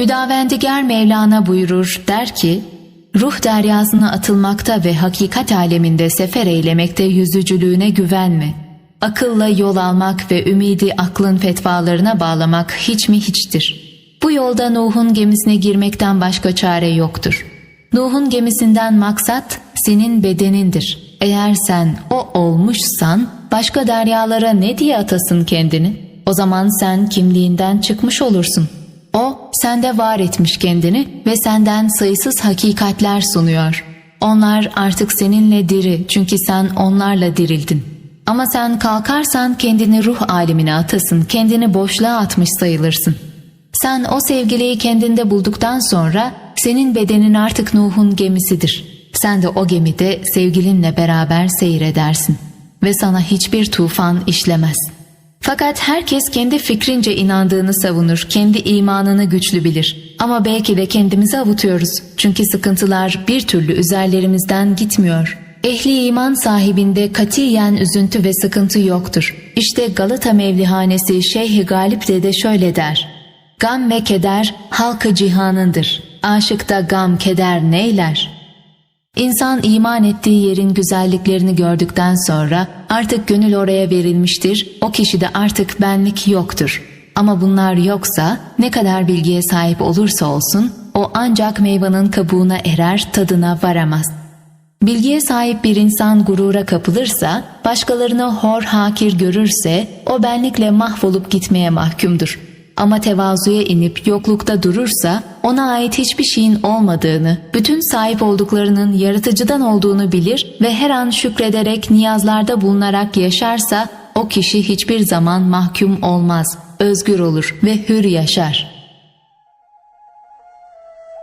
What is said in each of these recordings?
Hüdavendigar Mevlana buyurur der ki, Ruh deryasına atılmakta ve hakikat aleminde sefer eylemekte yüzücülüğüne güvenme. Akılla yol almak ve ümidi aklın fetvalarına bağlamak hiç mi hiçtir. Bu yolda Nuh'un gemisine girmekten başka çare yoktur. Nuh'un gemisinden maksat senin bedenindir. Eğer sen o olmuşsan başka deryalara ne diye atasın kendini? O zaman sen kimliğinden çıkmış olursun. O sende var etmiş kendini ve senden sayısız hakikatler sunuyor. Onlar artık seninle diri çünkü sen onlarla dirildin. Ama sen kalkarsan kendini ruh alemine atasın, kendini boşluğa atmış sayılırsın. Sen o sevgiliyi kendinde bulduktan sonra senin bedenin artık Nuh'un gemisidir. Sen de o gemide sevgilinle beraber seyredersin ve sana hiçbir tufan işlemez. Fakat herkes kendi fikrince inandığını savunur, kendi imanını güçlü bilir. Ama belki de kendimizi avutuyoruz. Çünkü sıkıntılar bir türlü üzerlerimizden gitmiyor. Ehli iman sahibinde katiyen üzüntü ve sıkıntı yoktur. İşte Galata Mevlihanesi Şeyh Galip de şöyle der. Gam ve keder halkı cihanındır. Aşıkta gam keder neyler? İnsan iman ettiği yerin güzelliklerini gördükten sonra artık gönül oraya verilmiştir. O kişide artık benlik yoktur. Ama bunlar yoksa ne kadar bilgiye sahip olursa olsun o ancak meyvanın kabuğuna erer tadına varamaz. Bilgiye sahip bir insan gurura kapılırsa, başkalarını hor hakir görürse o benlikle mahvolup gitmeye mahkumdur. Ama tevazuya inip yoklukta durursa ona ait hiçbir şeyin olmadığını, bütün sahip olduklarının yaratıcıdan olduğunu bilir ve her an şükrederek niyazlarda bulunarak yaşarsa o kişi hiçbir zaman mahkum olmaz, özgür olur ve hür yaşar.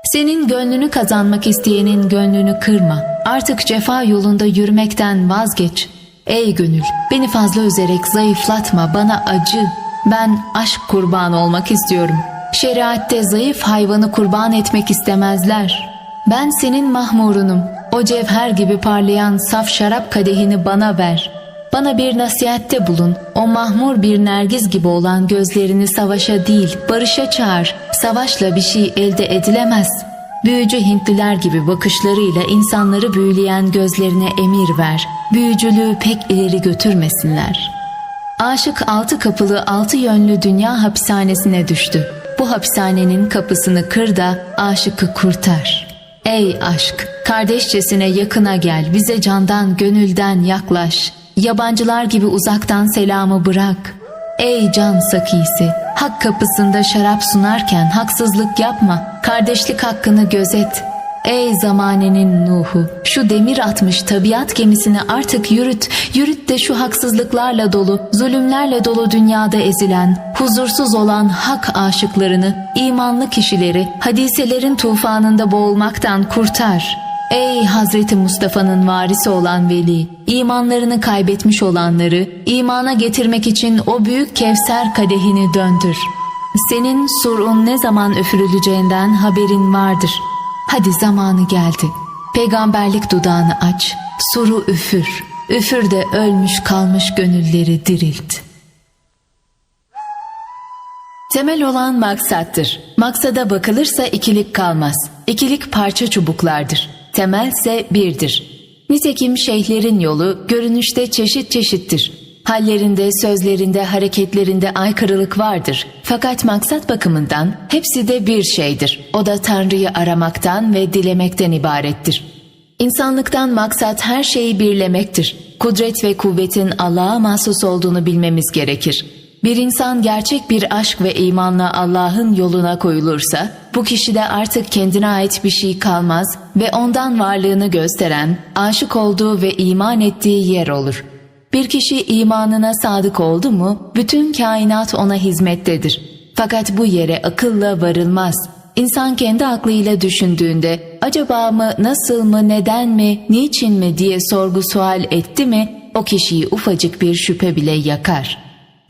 Senin gönlünü kazanmak isteyenin gönlünü kırma. Artık cefa yolunda yürümekten vazgeç. Ey gönül, beni fazla üzerek zayıflatma, bana acı. Ben aşk kurban olmak istiyorum. Şeriatte zayıf hayvanı kurban etmek istemezler. Ben senin mahmurunum. O cevher gibi parlayan saf şarap kadehini bana ver. Bana bir nasihatte bulun. O mahmur bir nergiz gibi olan gözlerini savaşa değil, barışa çağır. Savaşla bir şey elde edilemez. Büyücü Hintliler gibi bakışlarıyla insanları büyüleyen gözlerine emir ver. Büyücülüğü pek ileri götürmesinler.'' Aşık altı kapılı altı yönlü dünya hapishanesine düştü. Bu hapishanenin kapısını kır da aşıkı kurtar. Ey aşk, kardeşçesine yakına gel, bize candan gönülden yaklaş. Yabancılar gibi uzaktan selamı bırak. Ey can sakisi, hak kapısında şarap sunarken haksızlık yapma, kardeşlik hakkını gözet. Ey zamanenin Nuh'u, şu demir atmış tabiat gemisini artık yürüt, yürüt de şu haksızlıklarla dolu, zulümlerle dolu dünyada ezilen, huzursuz olan hak aşıklarını, imanlı kişileri, hadiselerin tufanında boğulmaktan kurtar. Ey Hazreti Mustafa'nın varisi olan veli, imanlarını kaybetmiş olanları, imana getirmek için o büyük Kevser kadehini döndür. Senin surun ne zaman üfürüleceğinden haberin vardır.'' Hadi zamanı geldi. Peygamberlik dudağını aç, suru üfür. Üfür de ölmüş kalmış gönülleri dirilt. Temel olan maksattır. Maksada bakılırsa ikilik kalmaz. İkilik parça çubuklardır. Temelse birdir. Nitekim şeyhlerin yolu görünüşte çeşit çeşittir. Hallerinde, sözlerinde, hareketlerinde aykırılık vardır. Fakat maksat bakımından hepsi de bir şeydir. O da Tanrı'yı aramaktan ve dilemekten ibarettir. İnsanlıktan maksat her şeyi birlemektir. Kudret ve kuvvetin Allah'a mahsus olduğunu bilmemiz gerekir. Bir insan gerçek bir aşk ve imanla Allah'ın yoluna koyulursa, bu kişide artık kendine ait bir şey kalmaz ve ondan varlığını gösteren, aşık olduğu ve iman ettiği yer olur.'' Bir kişi imanına sadık oldu mu bütün kainat ona hizmettedir. Fakat bu yere akılla varılmaz. İnsan kendi aklıyla düşündüğünde acaba mı, nasıl mı, neden mi, niçin mi diye sorgu sual etti mi o kişiyi ufacık bir şüphe bile yakar.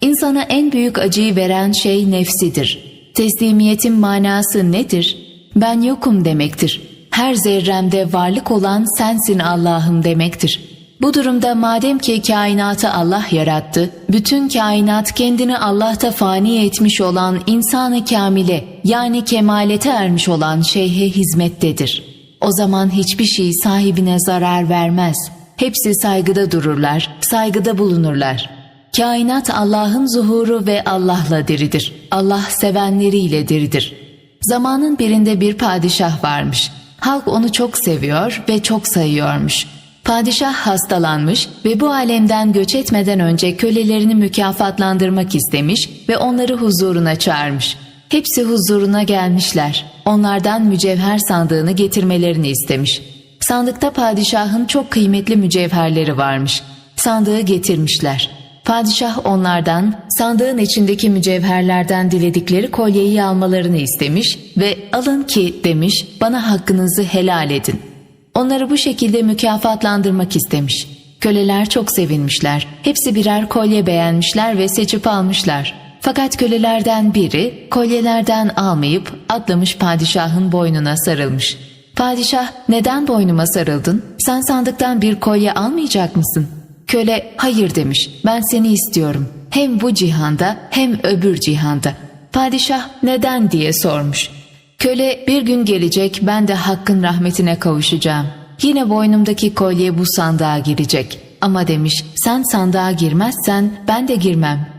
İnsana en büyük acıyı veren şey nefsidir. Teslimiyetin manası nedir? Ben yokum demektir. Her zerremde varlık olan sensin Allah'ım demektir. Bu durumda madem ki kainatı Allah yarattı, bütün kainat kendini Allah'ta fani etmiş olan insanı kamile yani kemalete ermiş olan şeyhe hizmettedir. O zaman hiçbir şey sahibine zarar vermez. Hepsi saygıda dururlar, saygıda bulunurlar. Kainat Allah'ın zuhuru ve Allah'la diridir. Allah sevenleriyle diridir. Zamanın birinde bir padişah varmış. Halk onu çok seviyor ve çok sayıyormuş. Padişah hastalanmış ve bu alemden göç etmeden önce kölelerini mükafatlandırmak istemiş ve onları huzuruna çağırmış. Hepsi huzuruna gelmişler. Onlardan mücevher sandığını getirmelerini istemiş. Sandıkta padişahın çok kıymetli mücevherleri varmış. Sandığı getirmişler. Padişah onlardan sandığın içindeki mücevherlerden diledikleri kolyeyi almalarını istemiş ve alın ki demiş bana hakkınızı helal edin. Onları bu şekilde mükafatlandırmak istemiş. Köleler çok sevinmişler. Hepsi birer kolye beğenmişler ve seçip almışlar. Fakat kölelerden biri kolyelerden almayıp atlamış padişahın boynuna sarılmış. Padişah neden boynuma sarıldın? Sen sandıktan bir kolye almayacak mısın? Köle hayır demiş ben seni istiyorum. Hem bu cihanda hem öbür cihanda. Padişah neden diye sormuş. Köle bir gün gelecek ben de hakkın rahmetine kavuşacağım. Yine boynumdaki kolye bu sandığa girecek. Ama demiş sen sandığa girmezsen ben de girmem.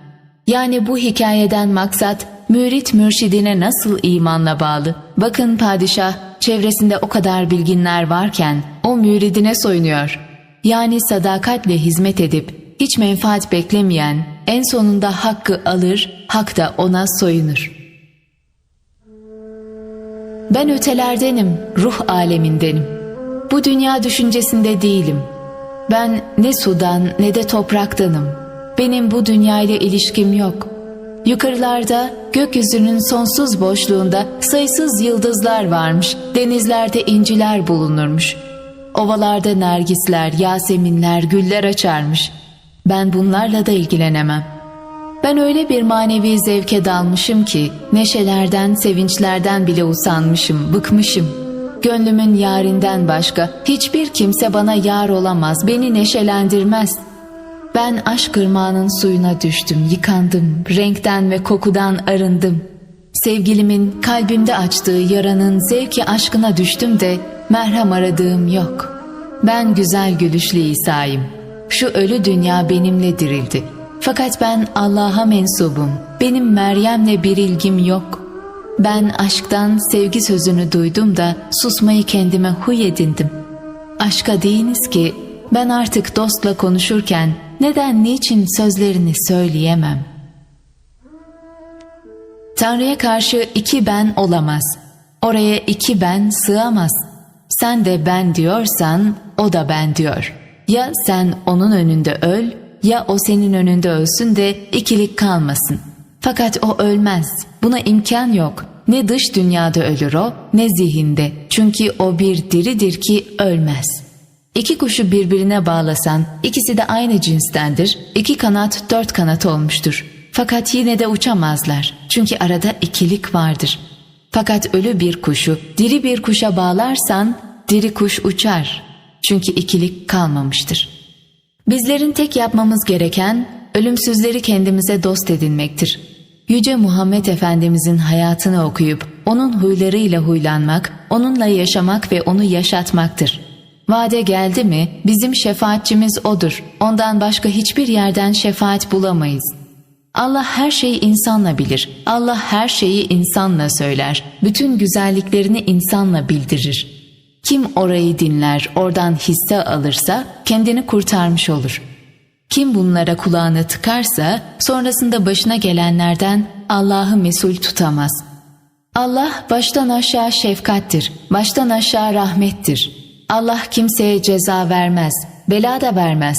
Yani bu hikayeden maksat mürit mürşidine nasıl imanla bağlı. Bakın padişah çevresinde o kadar bilginler varken o müridine soyunuyor. Yani sadakatle hizmet edip hiç menfaat beklemeyen en sonunda hakkı alır, hak da ona soyunur. Ben ötelerdenim, ruh alemindenim. Bu dünya düşüncesinde değilim. Ben ne sudan ne de topraktanım. Benim bu dünya ile ilişkim yok. Yukarılarda gökyüzünün sonsuz boşluğunda sayısız yıldızlar varmış, denizlerde inciler bulunurmuş. Ovalarda nergisler, yaseminler, güller açarmış. Ben bunlarla da ilgilenemem. Ben öyle bir manevi zevke dalmışım ki neşelerden, sevinçlerden bile usanmışım, bıkmışım. Gönlümün yarinden başka hiçbir kimse bana yar olamaz, beni neşelendirmez. Ben aşk ırmağının suyuna düştüm, yıkandım, renkten ve kokudan arındım. Sevgilimin kalbimde açtığı yaranın zevki aşkına düştüm de merhem aradığım yok. Ben güzel gülüşlü İsa'yım. Şu ölü dünya benimle dirildi. Fakat ben Allah'a mensubum. Benim Meryem'le bir ilgim yok. Ben aşktan sevgi sözünü duydum da susmayı kendime huy edindim. Aşka deyiniz ki ben artık dostla konuşurken neden niçin sözlerini söyleyemem. Tanrı'ya karşı iki ben olamaz. Oraya iki ben sığamaz. Sen de ben diyorsan o da ben diyor. Ya sen onun önünde öl ya o senin önünde ölsün de ikilik kalmasın. Fakat o ölmez. Buna imkan yok. Ne dış dünyada ölür o ne zihinde. Çünkü o bir diridir ki ölmez. İki kuşu birbirine bağlasan ikisi de aynı cinstendir. İki kanat dört kanat olmuştur. Fakat yine de uçamazlar. Çünkü arada ikilik vardır. Fakat ölü bir kuşu diri bir kuşa bağlarsan diri kuş uçar. Çünkü ikilik kalmamıştır. Bizlerin tek yapmamız gereken ölümsüzleri kendimize dost edinmektir. Yüce Muhammed Efendimizin hayatını okuyup onun huylarıyla huylanmak, onunla yaşamak ve onu yaşatmaktır. Vade geldi mi bizim şefaatçimiz odur. Ondan başka hiçbir yerden şefaat bulamayız. Allah her şeyi insanla bilir. Allah her şeyi insanla söyler. Bütün güzelliklerini insanla bildirir. Kim orayı dinler, oradan hisse alırsa kendini kurtarmış olur. Kim bunlara kulağını tıkarsa sonrasında başına gelenlerden Allah'ı mesul tutamaz. Allah baştan aşağı şefkattir, baştan aşağı rahmettir. Allah kimseye ceza vermez, bela da vermez.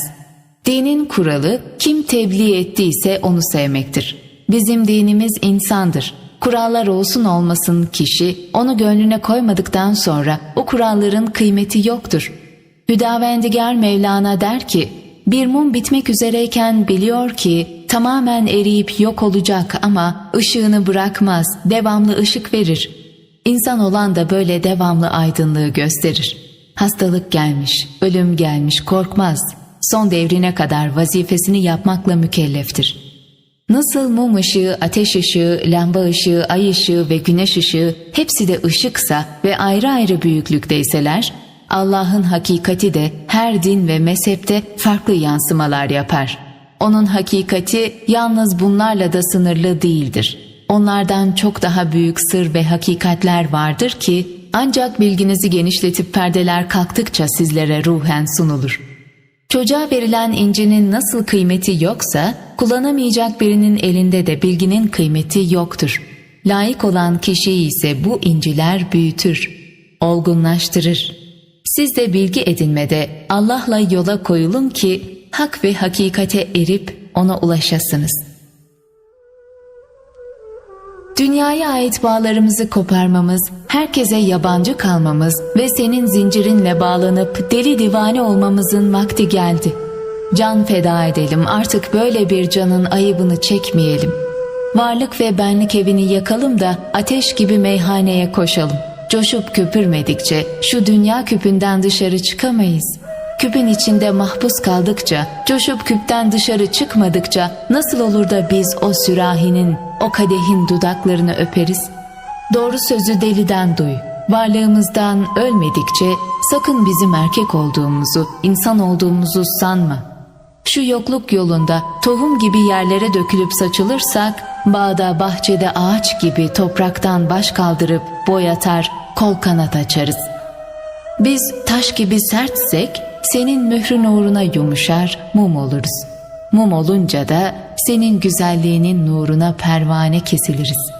Dinin kuralı kim tebliğ ettiyse onu sevmektir. Bizim dinimiz insandır. Kurallar olsun olmasın kişi onu gönlüne koymadıktan sonra o kuralların kıymeti yoktur. Hüdavendigar Mevlana der ki, bir mum bitmek üzereyken biliyor ki tamamen eriyip yok olacak ama ışığını bırakmaz, devamlı ışık verir. İnsan olan da böyle devamlı aydınlığı gösterir. Hastalık gelmiş, ölüm gelmiş korkmaz. son devrine kadar vazifesini yapmakla mükelleftir. Nasıl mum ışığı, ateş ışığı, lamba ışığı, ay ışığı ve güneş ışığı hepsi de ışıksa ve ayrı ayrı büyüklükteyseler, Allah'ın hakikati de her din ve mezhepte farklı yansımalar yapar. Onun hakikati yalnız bunlarla da sınırlı değildir. Onlardan çok daha büyük sır ve hakikatler vardır ki ancak bilginizi genişletip perdeler kalktıkça sizlere ruhen sunulur. Çocuğa verilen incinin nasıl kıymeti yoksa, kullanamayacak birinin elinde de bilginin kıymeti yoktur. Layık olan kişiyi ise bu inciler büyütür, olgunlaştırır. Siz de bilgi edinmede Allah'la yola koyulun ki hak ve hakikate erip ona ulaşasınız. Dünyaya ait bağlarımızı koparmamız, herkese yabancı kalmamız ve senin zincirinle bağlanıp deli divane olmamızın vakti geldi. Can feda edelim artık böyle bir canın ayıbını çekmeyelim. Varlık ve benlik evini yakalım da ateş gibi meyhaneye koşalım. Coşup köpürmedikçe şu dünya küpünden dışarı çıkamayız. Küpün içinde mahpus kaldıkça, coşup küpten dışarı çıkmadıkça nasıl olur da biz o sürahinin, o kadehin dudaklarını öperiz? Doğru sözü deliden duy. Varlığımızdan ölmedikçe sakın bizim erkek olduğumuzu, insan olduğumuzu sanma. Şu yokluk yolunda tohum gibi yerlere dökülüp saçılırsak, bağda bahçede ağaç gibi topraktan baş kaldırıp boyatar, kol kanat açarız. Biz taş gibi sertsek, senin mührün uğruna yumuşar, mum oluruz. Mum olunca da senin güzelliğinin nuruna pervane kesiliriz.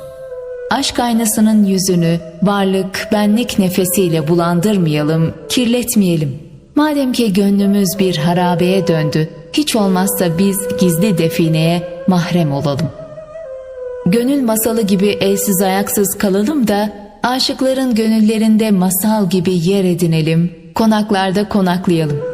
Aşk aynasının yüzünü varlık, benlik nefesiyle bulandırmayalım, kirletmeyelim. Madem ki gönlümüz bir harabeye döndü, hiç olmazsa biz gizli defineye mahrem olalım. Gönül masalı gibi elsiz ayaksız kalalım da aşıkların gönüllerinde masal gibi yer edinelim, konaklarda konaklayalım.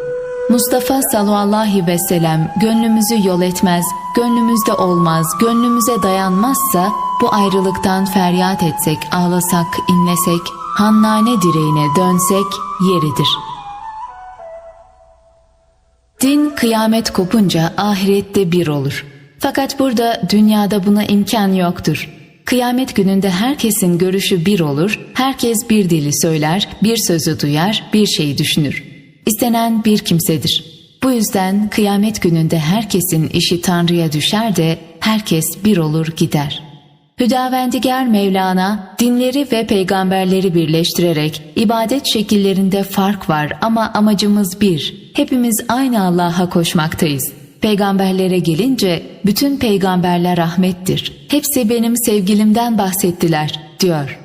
Mustafa sallallahu ve sellem gönlümüzü yol etmez, gönlümüzde olmaz, gönlümüze dayanmazsa bu ayrılıktan feryat etsek, ağlasak, inlesek, hannane direğine dönsek yeridir. Din kıyamet kopunca ahirette bir olur. Fakat burada dünyada buna imkan yoktur. Kıyamet gününde herkesin görüşü bir olur, herkes bir dili söyler, bir sözü duyar, bir şeyi düşünür. İstenen bir kimsedir. Bu yüzden kıyamet gününde herkesin işi Tanrı'ya düşer de herkes bir olur gider. Hüdavendigar Mevlana dinleri ve peygamberleri birleştirerek ibadet şekillerinde fark var ama amacımız bir. Hepimiz aynı Allah'a koşmaktayız. Peygamberlere gelince bütün peygamberler rahmettir. Hepsi benim sevgilimden bahsettiler diyor.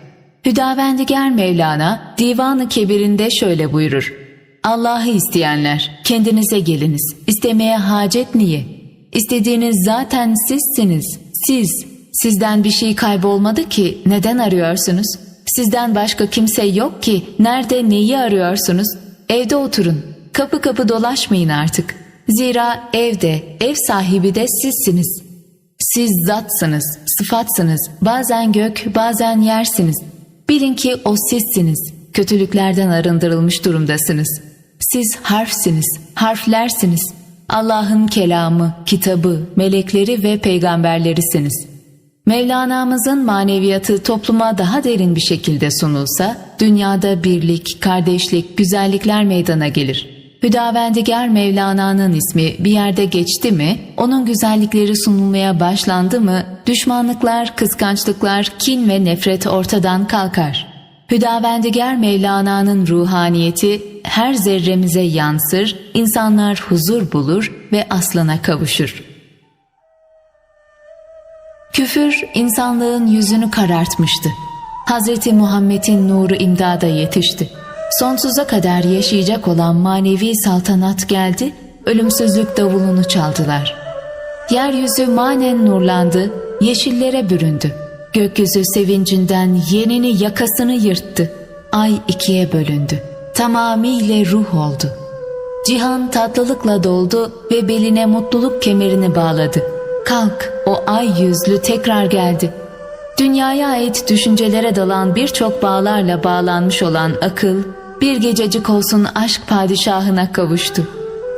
Hüdavendigar Mevlana Divan-ı Kebir'inde şöyle buyurur. Allah'ı isteyenler kendinize geliniz. İstemeye hacet niye? İstediğiniz zaten sizsiniz. Siz. Sizden bir şey kaybolmadı ki neden arıyorsunuz? Sizden başka kimse yok ki nerede neyi arıyorsunuz? Evde oturun. Kapı kapı dolaşmayın artık. Zira evde, ev sahibi de sizsiniz. Siz zatsınız, sıfatsınız, bazen gök, bazen yersiniz. Bilin ki o sizsiniz, kötülüklerden arındırılmış durumdasınız. Siz harfsiniz, harflersiniz. Allah'ın kelamı, kitabı, melekleri ve peygamberlerisiniz. Mevlana'mızın maneviyatı topluma daha derin bir şekilde sunulsa, dünyada birlik, kardeşlik, güzellikler meydana gelir.'' Hüdavendigar Mevlana'nın ismi bir yerde geçti mi, onun güzellikleri sunulmaya başlandı mı, düşmanlıklar, kıskançlıklar, kin ve nefret ortadan kalkar. Hüdavendigar Mevlana'nın ruhaniyeti her zerremize yansır, insanlar huzur bulur ve aslana kavuşur. Küfür insanlığın yüzünü karartmıştı. Hazreti Muhammed'in nuru imdada yetişti. Sonsuza kadar yaşayacak olan manevi saltanat geldi, ölümsüzlük davulunu çaldılar. Yeryüzü manen nurlandı, yeşillere büründü. Gökyüzü sevincinden yenini yakasını yırttı. Ay ikiye bölündü. Tamamiyle ruh oldu. Cihan tatlılıkla doldu ve beline mutluluk kemerini bağladı. Kalk, o ay yüzlü tekrar geldi. Dünyaya ait düşüncelere dalan birçok bağlarla bağlanmış olan akıl, bir gececik olsun aşk padişahına kavuştu.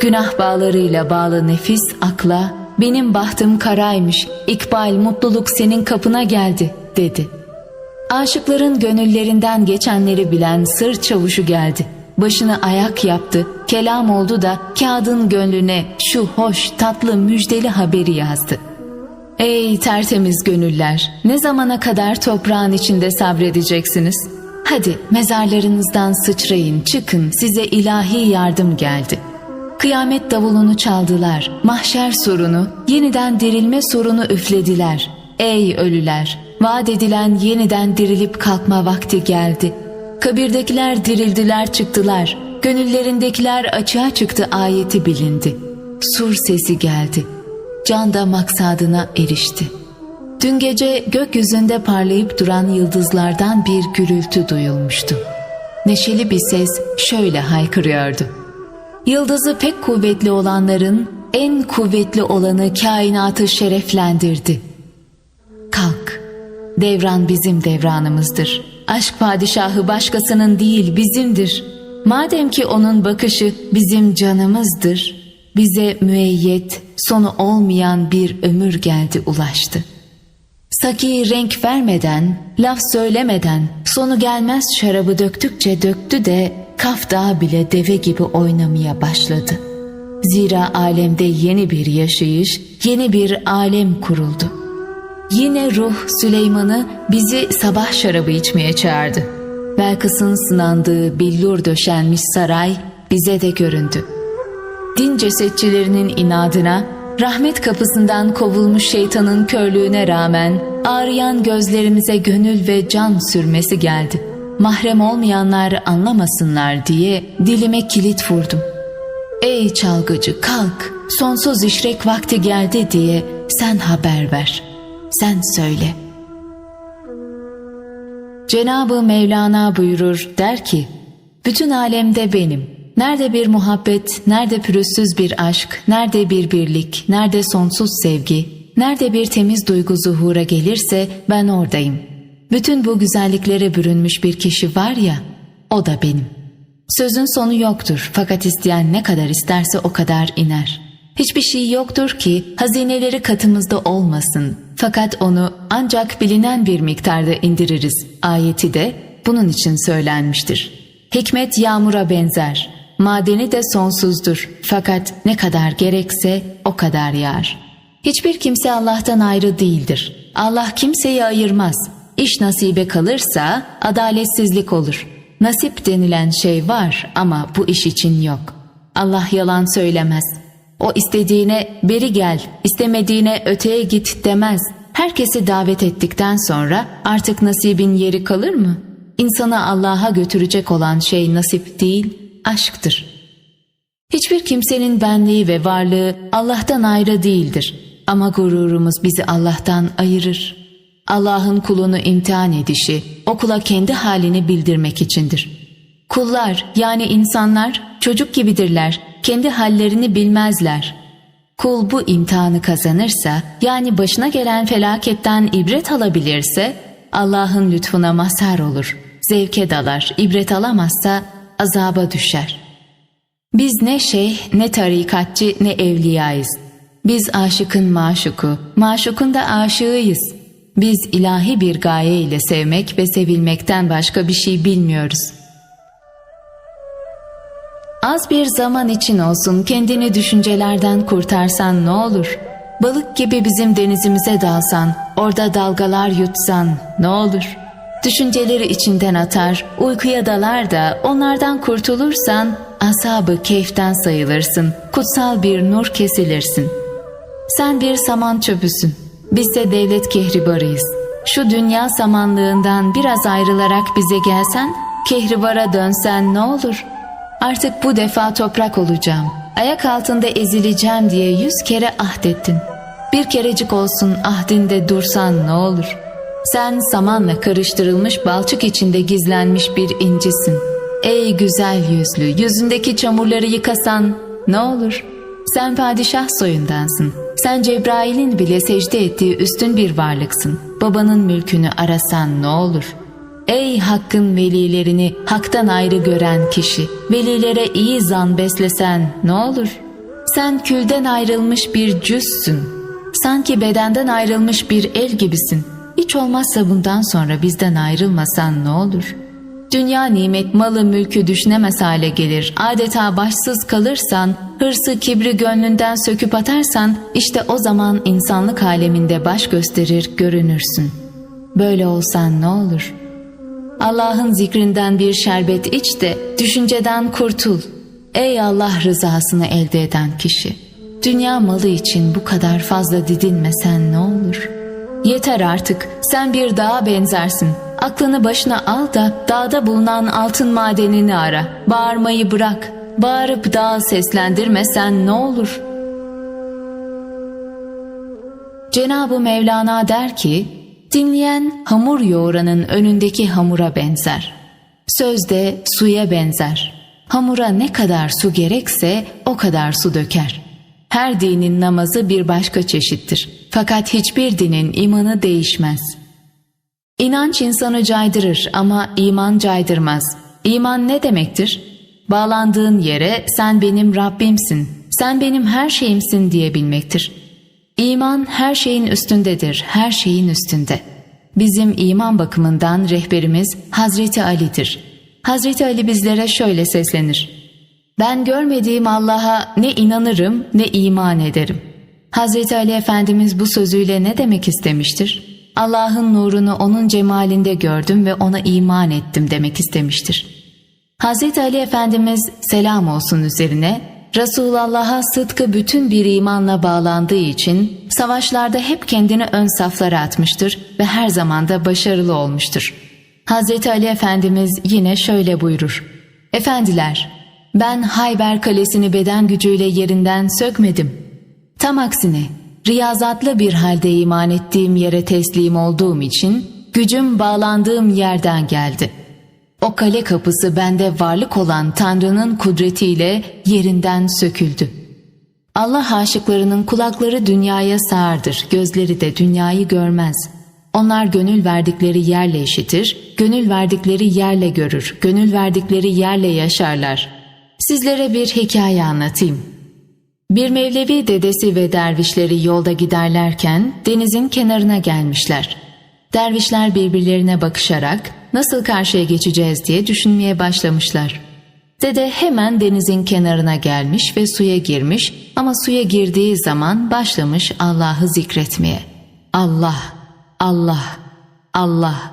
Günah bağlarıyla bağlı nefis akla, benim bahtım karaymış, ikbal mutluluk senin kapına geldi dedi. Aşıkların gönüllerinden geçenleri bilen sır çavuşu geldi. Başını ayak yaptı, kelam oldu da kağıdın gönlüne şu hoş tatlı müjdeli haberi yazdı. Ey tertemiz gönüller, ne zamana kadar toprağın içinde sabredeceksiniz? Hadi mezarlarınızdan sıçrayın, çıkın, size ilahi yardım geldi. Kıyamet davulunu çaldılar, mahşer sorunu, yeniden dirilme sorunu üflediler. Ey ölüler, vaat edilen yeniden dirilip kalkma vakti geldi. Kabirdekiler dirildiler çıktılar, gönüllerindekiler açığa çıktı ayeti bilindi. Sur sesi geldi, can da maksadına erişti. Dün gece gökyüzünde parlayıp duran yıldızlardan bir gürültü duyulmuştu. Neşeli bir ses şöyle haykırıyordu. Yıldızı pek kuvvetli olanların en kuvvetli olanı kainatı şereflendirdi. Kalk, devran bizim devranımızdır. Aşk padişahı başkasının değil bizimdir. Madem ki onun bakışı bizim canımızdır, bize müeyyet, sonu olmayan bir ömür geldi ulaştı. Saki renk vermeden, laf söylemeden, sonu gelmez şarabı döktükçe döktü de Kaf Dağı bile deve gibi oynamaya başladı. Zira alemde yeni bir yaşayış, yeni bir alem kuruldu. Yine ruh Süleyman'ı bizi sabah şarabı içmeye çağırdı. Belkıs'ın sınandığı billur döşenmiş saray bize de göründü. Din cesetçilerinin inadına, rahmet kapısından kovulmuş şeytanın körlüğüne rağmen ağrıyan gözlerimize gönül ve can sürmesi geldi. Mahrem olmayanlar anlamasınlar diye dilime kilit vurdum. Ey çalgıcı kalk, sonsuz işrek vakti geldi diye sen haber ver. Sen söyle. Cenabı Mevlana buyurur der ki, bütün alemde benim. Nerede bir muhabbet, nerede pürüzsüz bir aşk, nerede bir birlik, nerede sonsuz sevgi, nerede bir temiz duygu zuhura gelirse ben oradayım. Bütün bu güzelliklere bürünmüş bir kişi var ya, o da benim. Sözün sonu yoktur fakat isteyen ne kadar isterse o kadar iner. Hiçbir şey yoktur ki hazineleri katımızda olmasın. Fakat onu ancak bilinen bir miktarda indiririz. Ayeti de bunun için söylenmiştir. Hikmet yağmura benzer. Madeni de sonsuzdur. Fakat ne kadar gerekse o kadar yağar. Hiçbir kimse Allah'tan ayrı değildir. Allah kimseyi ayırmaz. İş nasibe kalırsa adaletsizlik olur. Nasip denilen şey var ama bu iş için yok. Allah yalan söylemez. O istediğine beri gel, istemediğine öteye git demez. Herkesi davet ettikten sonra artık nasibin yeri kalır mı? İnsanı Allah'a götürecek olan şey nasip değil, aşktır. Hiçbir kimsenin benliği ve varlığı Allah'tan ayrı değildir. Ama gururumuz bizi Allah'tan ayırır. Allah'ın kulunu imtihan edişi, o kula kendi halini bildirmek içindir. Kullar yani insanlar çocuk gibidirler, kendi hallerini bilmezler. Kul bu imtihanı kazanırsa, yani başına gelen felaketten ibret alabilirse, Allah'ın lütfuna mazhar olur, zevke dalar, ibret alamazsa azaba düşer. Biz ne şeyh, ne tarikatçı, ne evliyayız. Biz aşıkın maşuku, maşukun da aşığıyız. Biz ilahi bir gaye ile sevmek ve sevilmekten başka bir şey bilmiyoruz. Az bir zaman için olsun kendini düşüncelerden kurtarsan ne olur? Balık gibi bizim denizimize dalsan, orada dalgalar yutsan ne olur? Düşünceleri içinden atar, uykuya dalar da onlardan kurtulursan asabı keyiften sayılırsın, kutsal bir nur kesilirsin. Sen bir saman çöpüsün, biz de devlet kehribarıyız. Şu dünya samanlığından biraz ayrılarak bize gelsen, kehribara dönsen ne olur? Artık bu defa toprak olacağım. Ayak altında ezileceğim diye yüz kere ahdettin. Bir kerecik olsun ahdinde dursan ne olur? Sen samanla karıştırılmış balçık içinde gizlenmiş bir incisin. Ey güzel yüzlü, yüzündeki çamurları yıkasan ne olur? Sen padişah soyundansın. Sen Cebrail'in bile secde ettiği üstün bir varlıksın. Babanın mülkünü arasan ne olur? Ey hakkın velilerini haktan ayrı gören kişi, velilere iyi zan beslesen ne olur? Sen külden ayrılmış bir cüzsün. Sanki bedenden ayrılmış bir el gibisin. Hiç olmazsa bundan sonra bizden ayrılmasan ne olur? Dünya nimet malı mülkü düşünemez hale gelir. Adeta başsız kalırsan, hırsı kibri gönlünden söküp atarsan, işte o zaman insanlık aleminde baş gösterir görünürsün. Böyle olsan ne olur? Allah'ın zikrinden bir şerbet iç de düşünceden kurtul. Ey Allah rızasını elde eden kişi. Dünya malı için bu kadar fazla didinmesen ne olur? Yeter artık sen bir dağa benzersin. Aklını başına al da dağda bulunan altın madenini ara. Bağırmayı bırak. Bağırıp dağı seslendirmesen ne olur? Cenab-ı Mevlana der ki, dinleyen hamur yoğuranın önündeki hamura benzer. Sözde suya benzer. Hamura ne kadar su gerekse o kadar su döker. Her dinin namazı bir başka çeşittir. Fakat hiçbir dinin imanı değişmez. İnanç insanı caydırır ama iman caydırmaz. İman ne demektir? Bağlandığın yere sen benim Rabbimsin, sen benim her şeyimsin diyebilmektir. İman her şeyin üstündedir, her şeyin üstünde. Bizim iman bakımından rehberimiz Hazreti Ali'dir. Hazreti Ali bizlere şöyle seslenir. Ben görmediğim Allah'a ne inanırım ne iman ederim. Hazreti Ali Efendimiz bu sözüyle ne demek istemiştir? Allah'ın nurunu onun cemalinde gördüm ve ona iman ettim demek istemiştir. Hazreti Ali Efendimiz selam olsun üzerine Resulullah'a sıdkı bütün bir imanla bağlandığı için savaşlarda hep kendini ön saflara atmıştır ve her zaman da başarılı olmuştur. Hazreti Ali Efendimiz yine şöyle buyurur. Efendiler, ben Hayber Kalesi'ni beden gücüyle yerinden sökmedim. Tam aksine riyazatlı bir halde iman ettiğim yere teslim olduğum için gücüm bağlandığım yerden geldi. O kale kapısı bende varlık olan Tanrı'nın kudretiyle yerinden söküldü. Allah aşıklarının kulakları dünyaya sağırdır, gözleri de dünyayı görmez. Onlar gönül verdikleri yerle işitir, gönül verdikleri yerle görür, gönül verdikleri yerle yaşarlar. Sizlere bir hikaye anlatayım. Bir Mevlevi dedesi ve dervişleri yolda giderlerken denizin kenarına gelmişler. Dervişler birbirlerine bakışarak nasıl karşıya geçeceğiz diye düşünmeye başlamışlar. Dede hemen denizin kenarına gelmiş ve suya girmiş ama suya girdiği zaman başlamış Allah'ı zikretmeye. Allah, Allah, Allah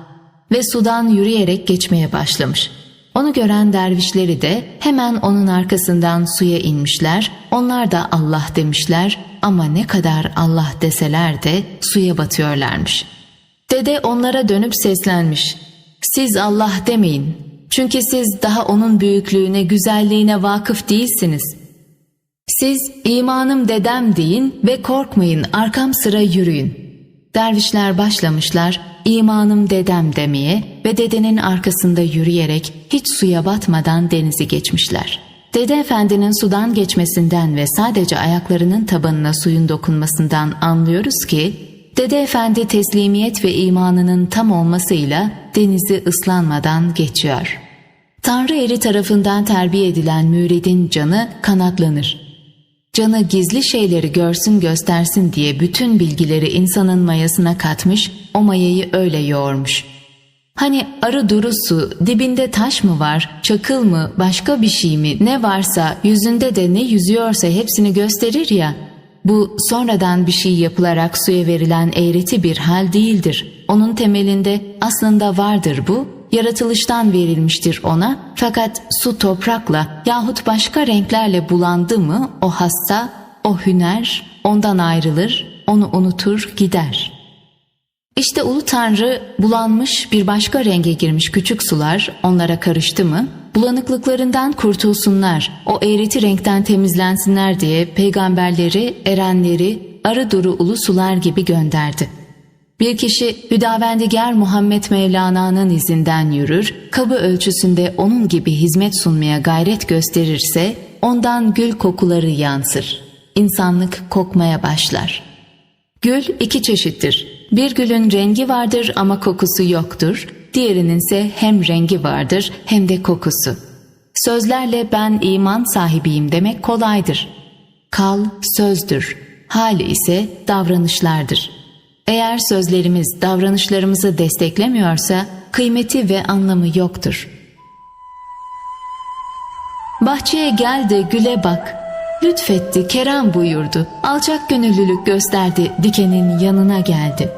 ve sudan yürüyerek geçmeye başlamış. Onu gören dervişleri de hemen onun arkasından suya inmişler. Onlar da Allah demişler ama ne kadar Allah deseler de suya batıyorlarmış. Dede onlara dönüp seslenmiş. Siz Allah demeyin. Çünkü siz daha onun büyüklüğüne, güzelliğine vakıf değilsiniz. Siz imanım dedem deyin ve korkmayın arkam sıra yürüyün. Dervişler başlamışlar imanım dedem demeye ve dedenin arkasında yürüyerek hiç suya batmadan denizi geçmişler. Dede efendinin sudan geçmesinden ve sadece ayaklarının tabanına suyun dokunmasından anlıyoruz ki Dede Efendi teslimiyet ve imanının tam olmasıyla denizi ıslanmadan geçiyor. Tanrı eri tarafından terbiye edilen müridin canı kanatlanır. Canı gizli şeyleri görsün göstersin diye bütün bilgileri insanın mayasına katmış, o mayayı öyle yoğurmuş. Hani arı durusu, dibinde taş mı var, çakıl mı, başka bir şey mi, ne varsa yüzünde de ne yüzüyorsa hepsini gösterir ya, bu sonradan bir şey yapılarak suya verilen eğreti bir hal değildir. Onun temelinde aslında vardır bu, yaratılıştan verilmiştir ona fakat su toprakla yahut başka renklerle bulandı mı o hasta, o hüner ondan ayrılır, onu unutur gider. İşte Ulu Tanrı bulanmış bir başka renge girmiş küçük sular onlara karıştı mı bulanıklıklarından kurtulsunlar, o eğreti renkten temizlensinler diye peygamberleri, erenleri arı duru ulu sular gibi gönderdi. Bir kişi Hüdavendigar Muhammed Mevlana'nın izinden yürür, kabı ölçüsünde onun gibi hizmet sunmaya gayret gösterirse ondan gül kokuları yansır. İnsanlık kokmaya başlar. Gül iki çeşittir. Bir gülün rengi vardır ama kokusu yoktur. Diğerinin ise hem rengi vardır hem de kokusu. Sözlerle ben iman sahibiyim demek kolaydır. Kal sözdür, hal ise davranışlardır. Eğer sözlerimiz davranışlarımızı desteklemiyorsa kıymeti ve anlamı yoktur. Bahçeye gel de güle bak. Lütfetti, kerem buyurdu. Alçak gönüllülük gösterdi, dikenin yanına geldi.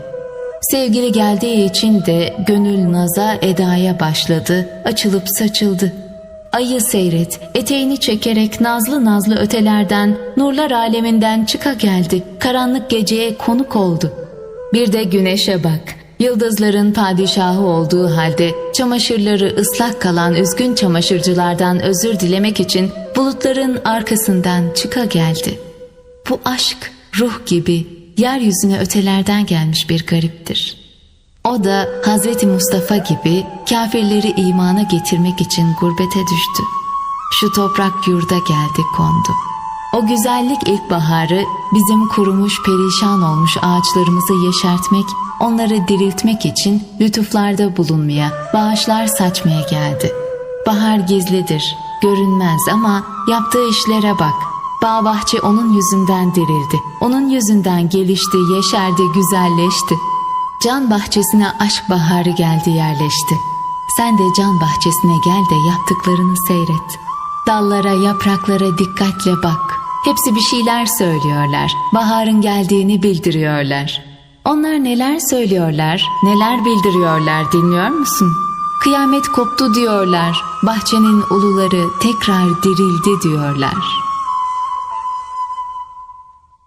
Sevgili geldiği için de gönül naza edaya başladı, açılıp saçıldı. Ayı seyret, eteğini çekerek nazlı nazlı ötelerden, nurlar aleminden çıka geldi, karanlık geceye konuk oldu. Bir de güneşe bak, yıldızların padişahı olduğu halde çamaşırları ıslak kalan üzgün çamaşırcılardan özür dilemek için bulutların arkasından çıka geldi. Bu aşk ruh gibi yeryüzüne ötelerden gelmiş bir gariptir. O da Hazreti Mustafa gibi kafirleri imana getirmek için gurbete düştü. Şu toprak yurda geldi kondu. O güzellik ilkbaharı bizim kurumuş perişan olmuş ağaçlarımızı yeşertmek, onları diriltmek için lütuflarda bulunmaya, bağışlar saçmaya geldi. Bahar gizlidir, görünmez ama yaptığı işlere bak. Bağ bahçe onun yüzünden dirildi. Onun yüzünden gelişti, yeşerdi, güzelleşti. Can bahçesine aşk baharı geldi yerleşti. Sen de can bahçesine gel de yaptıklarını seyret. Dallara, yapraklara dikkatle bak. Hepsi bir şeyler söylüyorlar. Baharın geldiğini bildiriyorlar. Onlar neler söylüyorlar, neler bildiriyorlar dinliyor musun? Kıyamet koptu diyorlar. Bahçenin uluları tekrar dirildi diyorlar.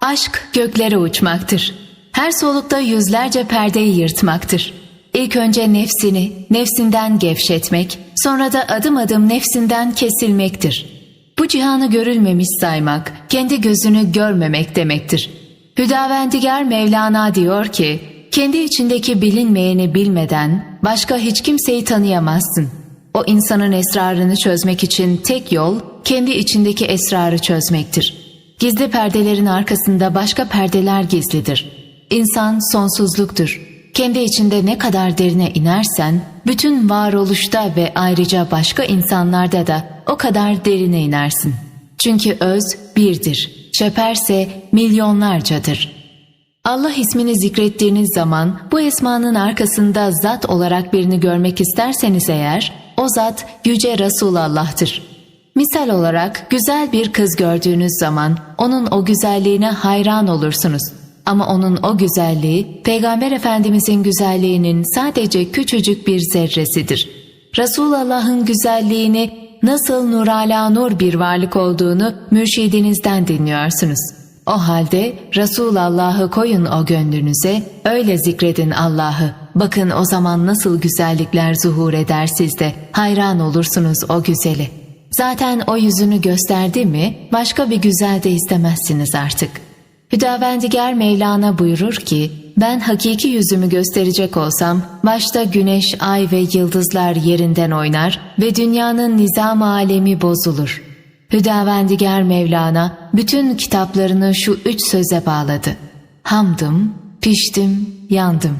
Aşk göklere uçmaktır. Her solukta yüzlerce perdeyi yırtmaktır. İlk önce nefsini, nefsinden gevşetmek, sonra da adım adım nefsinden kesilmektir. Bu cihanı görülmemiş saymak, kendi gözünü görmemek demektir. Hüdavendigar Mevlana diyor ki, kendi içindeki bilinmeyeni bilmeden başka hiç kimseyi tanıyamazsın. O insanın esrarını çözmek için tek yol kendi içindeki esrarı çözmektir. Gizli perdelerin arkasında başka perdeler gizlidir. İnsan sonsuzluktur. Kendi içinde ne kadar derine inersen, bütün varoluşta ve ayrıca başka insanlarda da o kadar derine inersin. Çünkü öz birdir, çeperse milyonlarcadır. Allah ismini zikrettiğiniz zaman bu esmanın arkasında zat olarak birini görmek isterseniz eğer, o zat Yüce Resulullah'tır. Misal olarak güzel bir kız gördüğünüz zaman onun o güzelliğine hayran olursunuz. Ama onun o güzelliği Peygamber Efendimizin güzelliğinin sadece küçücük bir zerresidir. Resulullah'ın güzelliğini nasıl nur ala nur bir varlık olduğunu mürşidinizden dinliyorsunuz. O halde Resulullah'ı koyun o gönlünüze, öyle zikredin Allah'ı. Bakın o zaman nasıl güzellikler zuhur eder sizde, hayran olursunuz o güzeli. Zaten o yüzünü gösterdi mi başka bir güzel de istemezsiniz artık. Hüdavendigar Mevlana buyurur ki, ben hakiki yüzümü gösterecek olsam, başta güneş, ay ve yıldızlar yerinden oynar ve dünyanın nizam alemi bozulur. Hüdavendigar Mevlana bütün kitaplarını şu üç söze bağladı. Hamdım, piştim, yandım.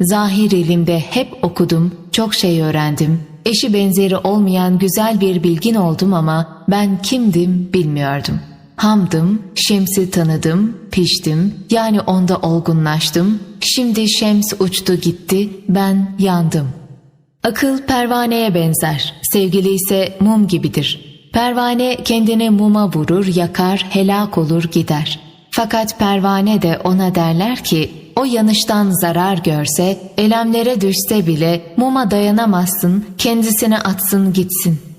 Zahir ilimde hep okudum, çok şey öğrendim. Eşi benzeri olmayan güzel bir bilgin oldum ama ben kimdim bilmiyordum. Hamdım, Şems'i tanıdım, piştim, yani onda olgunlaştım. Şimdi Şems uçtu gitti, ben yandım. Akıl pervaneye benzer, sevgili ise mum gibidir. Pervane kendini muma vurur, yakar, helak olur gider. Fakat pervane de ona derler ki, o yanıştan zarar görse, elemlere düşse bile muma dayanamazsın, kendisine atsın gitsin.''